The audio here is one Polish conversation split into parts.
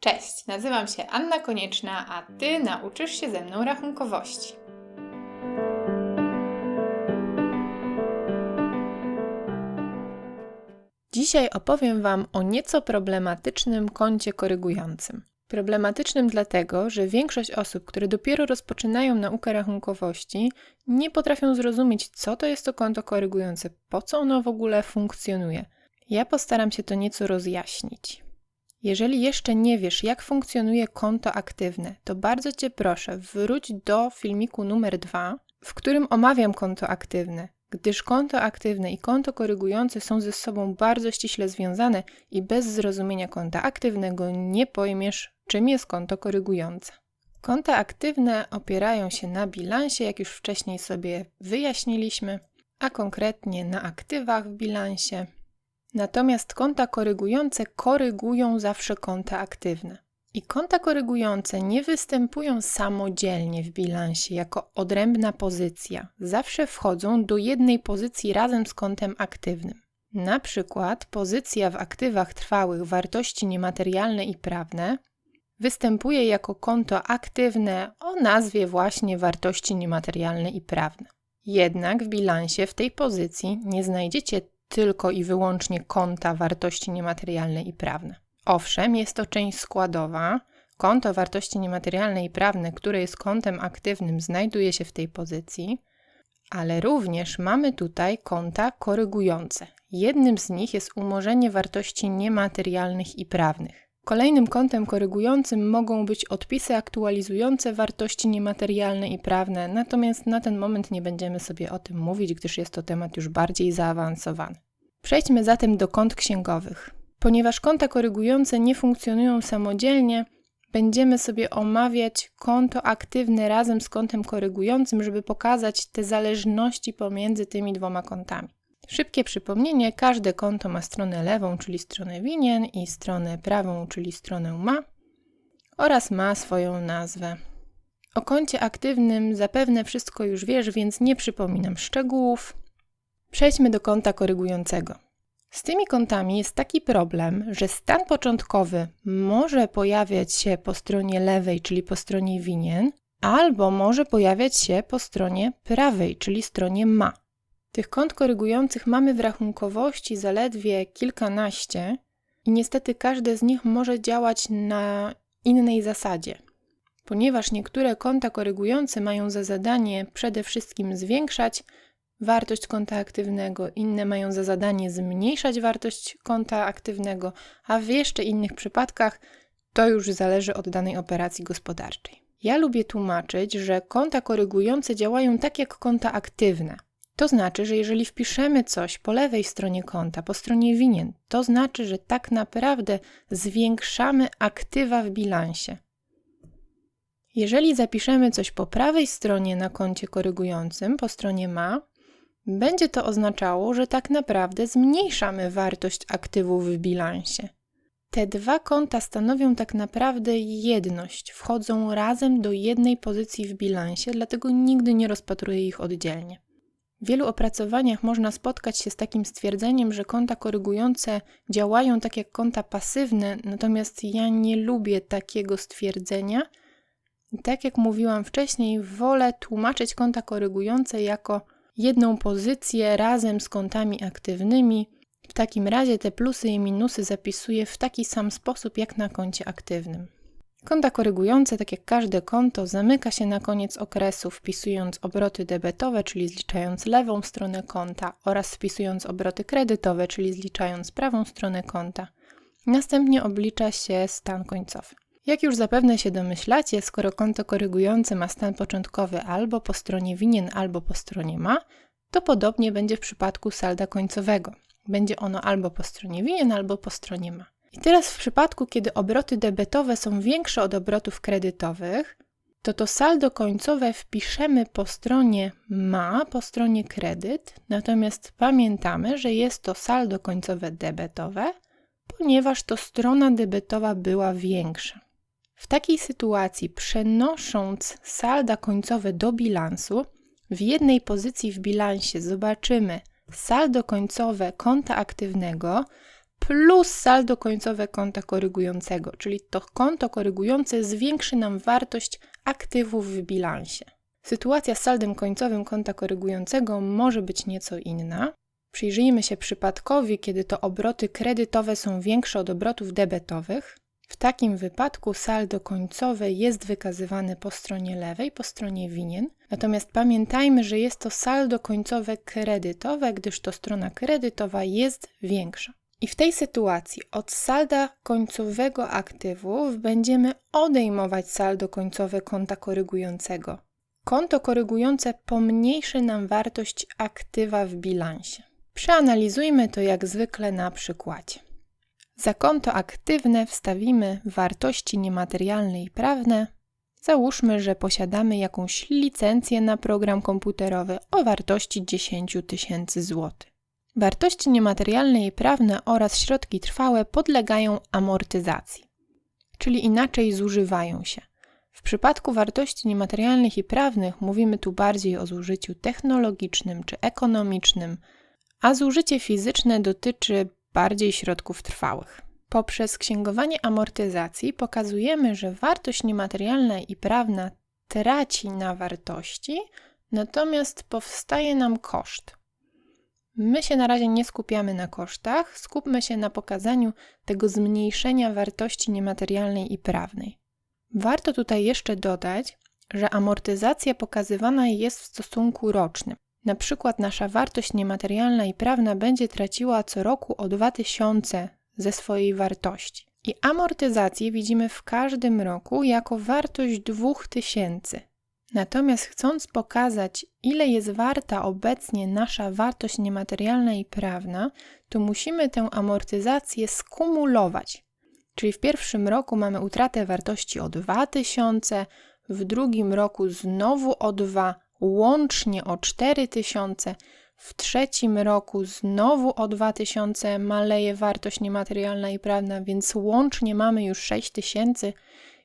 Cześć, nazywam się Anna Konieczna, a Ty nauczysz się ze mną rachunkowości. Dzisiaj opowiem Wam o nieco problematycznym koncie korygującym. Problematycznym dlatego, że większość osób, które dopiero rozpoczynają naukę rachunkowości, nie potrafią zrozumieć, co to jest to konto korygujące, po co ono w ogóle funkcjonuje. Ja postaram się to nieco rozjaśnić. Jeżeli jeszcze nie wiesz, jak funkcjonuje konto aktywne, to bardzo Cię proszę, wróć do filmiku numer 2, w którym omawiam konto aktywne, gdyż konto aktywne i konto korygujące są ze sobą bardzo ściśle związane i bez zrozumienia konta aktywnego nie pojmiesz, czym jest konto korygujące. Konta aktywne opierają się na bilansie, jak już wcześniej sobie wyjaśniliśmy, a konkretnie na aktywach w bilansie, Natomiast konta korygujące korygują zawsze konta aktywne. I konta korygujące nie występują samodzielnie w bilansie jako odrębna pozycja. Zawsze wchodzą do jednej pozycji razem z kontem aktywnym. Na przykład pozycja w aktywach trwałych wartości niematerialne i prawne występuje jako konto aktywne o nazwie właśnie wartości niematerialne i prawne. Jednak w bilansie w tej pozycji nie znajdziecie tylko i wyłącznie konta wartości niematerialne i prawne. Owszem, jest to część składowa. Konto wartości niematerialne i prawne, które jest kontem aktywnym, znajduje się w tej pozycji, ale również mamy tutaj konta korygujące. Jednym z nich jest umorzenie wartości niematerialnych i prawnych. Kolejnym kątem korygującym mogą być odpisy aktualizujące wartości niematerialne i prawne, natomiast na ten moment nie będziemy sobie o tym mówić, gdyż jest to temat już bardziej zaawansowany. Przejdźmy zatem do kont księgowych. Ponieważ konta korygujące nie funkcjonują samodzielnie, będziemy sobie omawiać konto aktywne razem z kontem korygującym, żeby pokazać te zależności pomiędzy tymi dwoma kontami. Szybkie przypomnienie: każde konto ma stronę lewą, czyli stronę winien, i stronę prawą, czyli stronę ma, oraz ma swoją nazwę. O koncie aktywnym zapewne wszystko już wiesz, więc nie przypominam szczegółów. Przejdźmy do konta korygującego. Z tymi kontami jest taki problem, że stan początkowy może pojawiać się po stronie lewej, czyli po stronie winien, albo może pojawiać się po stronie prawej, czyli stronie ma. Tych kont korygujących mamy w rachunkowości zaledwie kilkanaście i niestety każde z nich może działać na innej zasadzie. Ponieważ niektóre konta korygujące mają za zadanie przede wszystkim zwiększać wartość konta aktywnego, inne mają za zadanie zmniejszać wartość konta aktywnego, a w jeszcze innych przypadkach to już zależy od danej operacji gospodarczej. Ja lubię tłumaczyć, że konta korygujące działają tak jak konta aktywne. To znaczy, że jeżeli wpiszemy coś po lewej stronie konta, po stronie winien, to znaczy, że tak naprawdę zwiększamy aktywa w bilansie. Jeżeli zapiszemy coś po prawej stronie na koncie korygującym, po stronie ma, będzie to oznaczało, że tak naprawdę zmniejszamy wartość aktywów w bilansie. Te dwa konta stanowią tak naprawdę jedność, wchodzą razem do jednej pozycji w bilansie, dlatego nigdy nie rozpatruję ich oddzielnie. W wielu opracowaniach można spotkać się z takim stwierdzeniem, że konta korygujące działają tak jak konta pasywne, natomiast ja nie lubię takiego stwierdzenia. Tak jak mówiłam wcześniej, wolę tłumaczyć konta korygujące jako jedną pozycję razem z kątami aktywnymi. W takim razie te plusy i minusy zapisuję w taki sam sposób jak na koncie aktywnym. Konta korygujące, tak jak każde konto, zamyka się na koniec okresu wpisując obroty debetowe, czyli zliczając lewą stronę konta, oraz wpisując obroty kredytowe, czyli zliczając prawą stronę konta. Następnie oblicza się stan końcowy. Jak już zapewne się domyślacie, skoro konto korygujące ma stan początkowy albo po stronie winien, albo po stronie ma, to podobnie będzie w przypadku salda końcowego. Będzie ono albo po stronie winien, albo po stronie ma. I teraz w przypadku, kiedy obroty debetowe są większe od obrotów kredytowych, to to saldo końcowe wpiszemy po stronie ma, po stronie kredyt, natomiast pamiętamy, że jest to saldo końcowe debetowe, ponieważ to strona debetowa była większa. W takiej sytuacji, przenosząc salda końcowe do bilansu, w jednej pozycji w bilansie zobaczymy saldo końcowe konta aktywnego plus saldo końcowe konta korygującego, czyli to konto korygujące zwiększy nam wartość aktywów w bilansie. Sytuacja z saldem końcowym konta korygującego może być nieco inna. Przyjrzyjmy się przypadkowi, kiedy to obroty kredytowe są większe od obrotów debetowych. W takim wypadku saldo końcowe jest wykazywane po stronie lewej, po stronie winien. Natomiast pamiętajmy, że jest to saldo końcowe kredytowe, gdyż to strona kredytowa jest większa. I w tej sytuacji od salda końcowego aktywów będziemy odejmować saldo końcowe konta korygującego. Konto korygujące pomniejszy nam wartość aktywa w bilansie. Przeanalizujmy to jak zwykle na przykładzie. Za konto aktywne wstawimy wartości niematerialne i prawne. Załóżmy, że posiadamy jakąś licencję na program komputerowy o wartości 10 tysięcy złotych. Wartości niematerialne i prawne oraz środki trwałe podlegają amortyzacji, czyli inaczej zużywają się. W przypadku wartości niematerialnych i prawnych mówimy tu bardziej o zużyciu technologicznym czy ekonomicznym, a zużycie fizyczne dotyczy bardziej środków trwałych. Poprzez księgowanie amortyzacji pokazujemy, że wartość niematerialna i prawna traci na wartości, natomiast powstaje nam koszt. My się na razie nie skupiamy na kosztach, skupmy się na pokazaniu tego zmniejszenia wartości niematerialnej i prawnej. Warto tutaj jeszcze dodać, że amortyzacja pokazywana jest w stosunku rocznym. Na przykład nasza wartość niematerialna i prawna będzie traciła co roku o 2000 ze swojej wartości. I amortyzację widzimy w każdym roku jako wartość 2000. Natomiast chcąc pokazać, ile jest warta obecnie nasza wartość niematerialna i prawna, to musimy tę amortyzację skumulować. Czyli w pierwszym roku mamy utratę wartości o 2000, w drugim roku znowu o 2, łącznie o 4000, w trzecim roku znowu o 2000 maleje wartość niematerialna i prawna, więc łącznie mamy już 6000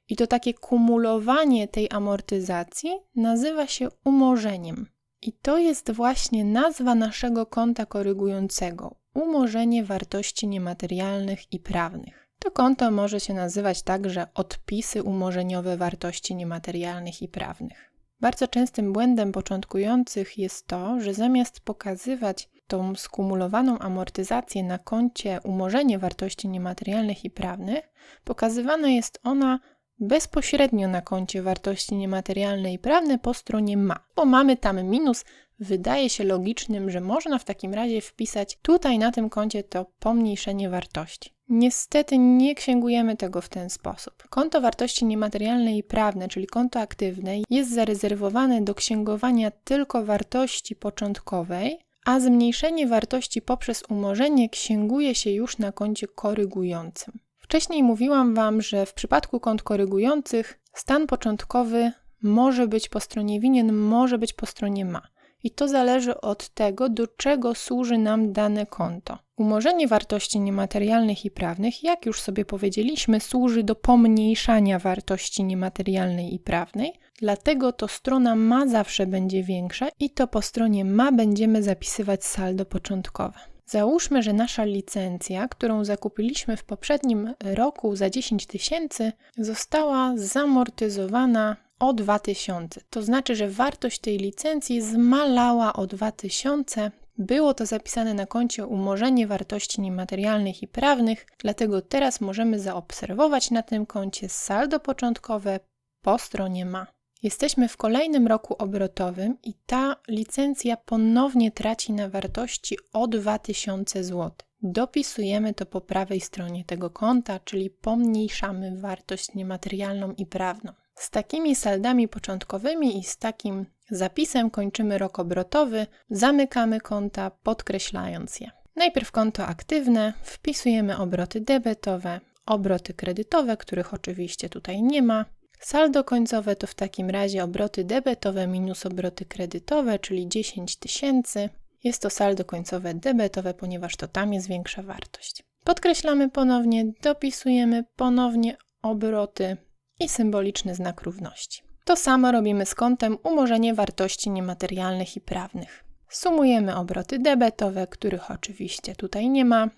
i to takie kumulowanie tej amortyzacji nazywa się umorzeniem. I to jest właśnie nazwa naszego konta korygującego umorzenie wartości niematerialnych i prawnych. To konto może się nazywać także odpisy umorzeniowe wartości niematerialnych i prawnych. Bardzo częstym błędem początkujących jest to, że zamiast pokazywać tą skumulowaną amortyzację na koncie umorzenie wartości niematerialnych i prawnych, pokazywana jest ona bezpośrednio na koncie wartości niematerialne i prawne po stronie ma, bo mamy tam minus. Wydaje się logicznym, że można w takim razie wpisać tutaj na tym koncie to pomniejszenie wartości. Niestety nie księgujemy tego w ten sposób. Konto wartości niematerialnej i prawne, czyli konto aktywne, jest zarezerwowane do księgowania tylko wartości początkowej, a zmniejszenie wartości poprzez umorzenie księguje się już na koncie korygującym. Wcześniej mówiłam Wam, że w przypadku kont korygujących stan początkowy może być po stronie winien, może być po stronie ma. I to zależy od tego, do czego służy nam dane konto. Umorzenie wartości niematerialnych i prawnych, jak już sobie powiedzieliśmy, służy do pomniejszania wartości niematerialnej i prawnej, dlatego to strona ma zawsze będzie większa i to po stronie ma będziemy zapisywać saldo początkowe. Załóżmy, że nasza licencja, którą zakupiliśmy w poprzednim roku za 10 tysięcy, została zamortyzowana o 2000. To znaczy, że wartość tej licencji zmalała o 2000. Było to zapisane na koncie umorzenie wartości niematerialnych i prawnych, dlatego teraz możemy zaobserwować na tym koncie saldo początkowe po stronie ma. Jesteśmy w kolejnym roku obrotowym i ta licencja ponownie traci na wartości o 2000 zł. Dopisujemy to po prawej stronie tego konta, czyli pomniejszamy wartość niematerialną i prawną. Z takimi saldami początkowymi i z takim zapisem kończymy rok obrotowy, zamykamy konta, podkreślając je. Najpierw konto aktywne, wpisujemy obroty debetowe, obroty kredytowe, których oczywiście tutaj nie ma, Saldo końcowe to w takim razie obroty debetowe minus obroty kredytowe, czyli 10 tysięcy. Jest to saldo końcowe debetowe, ponieważ to tam jest większa wartość. Podkreślamy ponownie, dopisujemy ponownie obroty i symboliczny znak równości. To samo robimy z kątem umorzenie wartości niematerialnych i prawnych. Sumujemy obroty debetowe, których oczywiście tutaj nie ma,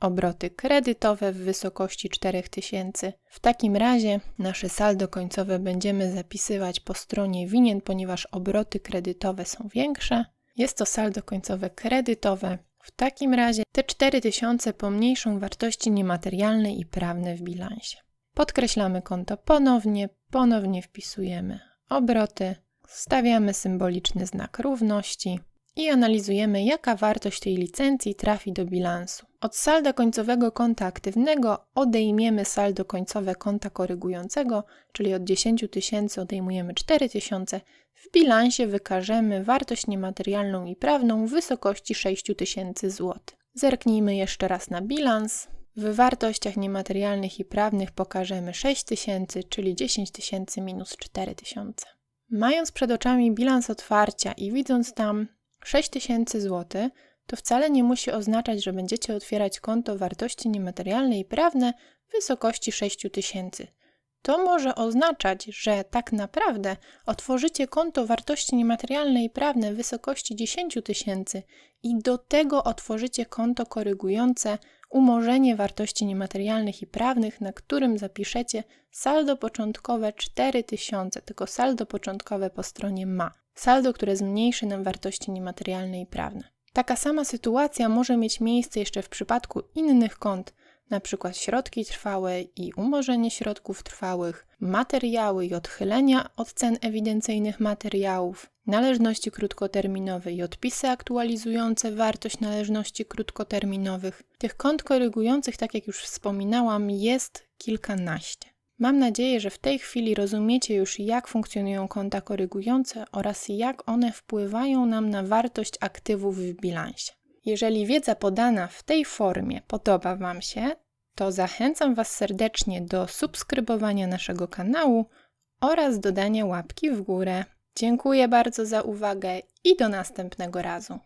obroty kredytowe w wysokości 4000. W takim razie nasze saldo końcowe będziemy zapisywać po stronie winien, ponieważ obroty kredytowe są większe. Jest to saldo końcowe kredytowe. W takim razie te 4000 pomniejszą wartości niematerialne i prawne w bilansie. Podkreślamy konto ponownie, ponownie wpisujemy obroty, stawiamy symboliczny znak równości i analizujemy, jaka wartość tej licencji trafi do bilansu. Od salda końcowego konta aktywnego odejmiemy saldo końcowe konta korygującego, czyli od 10 tysięcy odejmujemy 4 tysiące. W bilansie wykażemy wartość niematerialną i prawną w wysokości 6 tysięcy złotych. Zerknijmy jeszcze raz na bilans. W wartościach niematerialnych i prawnych pokażemy 6 tysięcy, czyli 10 tysięcy minus 4 tysiące. Mając przed oczami bilans otwarcia i widząc tam 6 tysięcy złotych, to wcale nie musi oznaczać, że będziecie otwierać konto wartości niematerialne i prawne w wysokości 6 tysięcy. To może oznaczać, że tak naprawdę otworzycie konto wartości niematerialne i prawne w wysokości 10 tysięcy i do tego otworzycie konto korygujące umorzenie wartości niematerialnych i prawnych, na którym zapiszecie saldo początkowe 4000, tylko saldo początkowe po stronie ma. Saldo, które zmniejszy nam wartości niematerialne i prawne. Taka sama sytuacja może mieć miejsce jeszcze w przypadku innych kont, np. środki trwałe i umorzenie środków trwałych, materiały i odchylenia od cen ewidencyjnych materiałów, należności krótkoterminowe i odpisy aktualizujące wartość należności krótkoterminowych. Tych kont korygujących, tak jak już wspominałam, jest kilkanaście. Mam nadzieję, że w tej chwili rozumiecie już, jak funkcjonują konta korygujące oraz jak one wpływają nam na wartość aktywów w bilansie. Jeżeli wiedza podana w tej formie podoba Wam się, to zachęcam Was serdecznie do subskrybowania naszego kanału oraz dodania łapki w górę. Dziękuję bardzo za uwagę i do następnego razu.